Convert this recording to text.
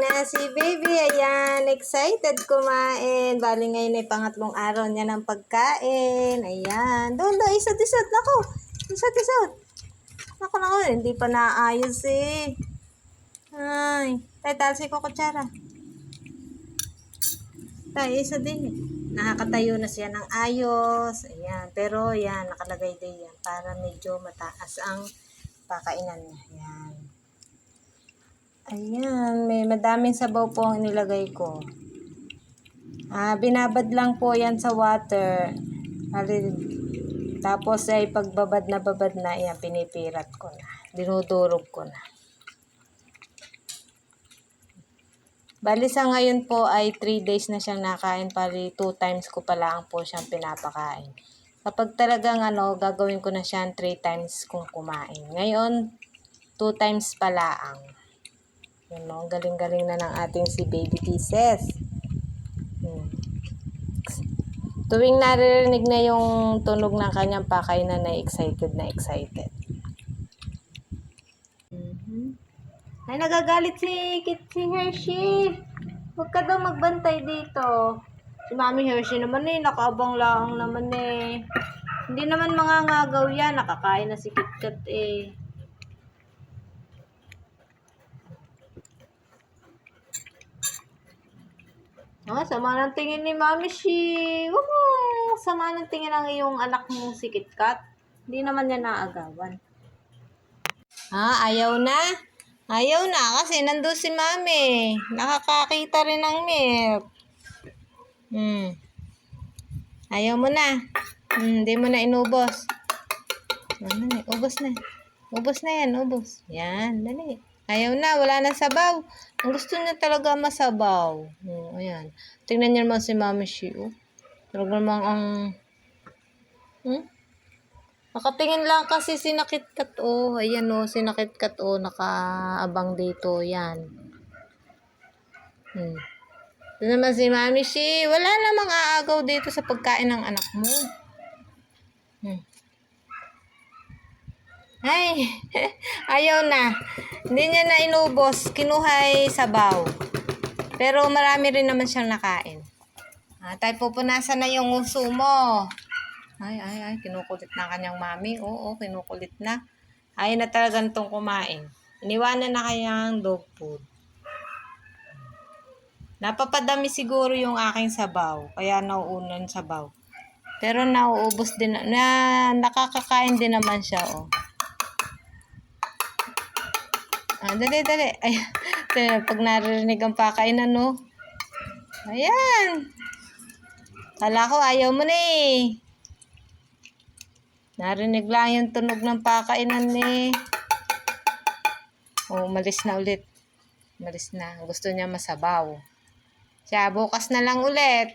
na si baby. Ayan, excited kumain. Bali ngayon ay pangatlong araw niya ng pagkain. Ayan. Doon, doon, isot. Naku, isot. Naku, naku, hindi pa naayos eh. Ay, tayo, talsi ko kutsara. Tayo, isa din eh. Nakakatayo na siya ng ayos. Ayan, pero yan, nakalagay din yan para medyo mataas ang pakainan niya. Ayan. Ayan, may madaming sabaw po ang nilagay ko. Ah, binabad lang po yan sa water. Hali- Tapos ay pagbabad na babad na, yan, pinipirat ko na. Dinudurog ko na. Bali sa ngayon po ay 3 days na siyang nakain. Pali 2 times ko pa lang po siyang pinapakain. Kapag talagang ano, gagawin ko na siya 3 times kung kumain. Ngayon, 2 times pa lang. No? Ang galing-galing na ng ating si Baby Pieces. Hmm. Tuwing naririnig na yung tunog ng kanyang pakainan na excited na excited. Mhm. Ay, nagagalit si, si Hershey. Huwag ka daw magbantay dito. Si Mami Hershey naman eh, nakaabang lang naman eh. Hindi naman mga ngagaw yan, nakakain na si KitKat eh. Ah, sama ng tingin ni Mami Shi. Mo sama ng tingin ng iyong anak mong si KitKat. Hindi naman niya naagawan. Ah, ayaw na? Ayaw na kasi nandun si Mami. Nakakakita rin ng milk. Hmm. Ayaw mo na. Hmm, hindi mo na inubos. Ano na, ubos na. Ubos na yan, ubos. Yan, dali. Ayaw na, wala na sabaw. Ang gusto niya talaga masabaw. Hmm, ayan. Tingnan niyo naman si Mami Shi, oh. Talaga namang ang... Hmm? Nakatingin lang kasi si Nakitkat, oh. Ayan, oh, si Nakitkat, oh. Nakaabang dito, yan. Hmm. Ito naman si Mami Shi. Wala namang aagaw dito sa pagkain ng anak mo. Hmm. Ay, ayaw na. Hindi niya na inubos. Kinuhay sabaw. Pero marami rin naman siyang nakain. Ah, tayo pupunasan na yung uso mo. Ay, ay, ay. Kinukulit na kanyang mami. Oo, kinukulit na. Ayaw na talaga itong kumain. Iniwanan na kanyang dog food. Napapadami siguro yung aking sabaw. Kaya nauunan sabaw. Pero nauubos din. Na, nakakakain din naman siya, oh. Ah, dali, dali. Ay, pag naririnig ang pakainan, no? Ayan. Kala ko, ayaw mo na eh. Narinig lang yung tunog ng pakainan eh. Oh, umalis na ulit. Umalis na. Gusto niya masabaw. Siya, bukas na lang ulit.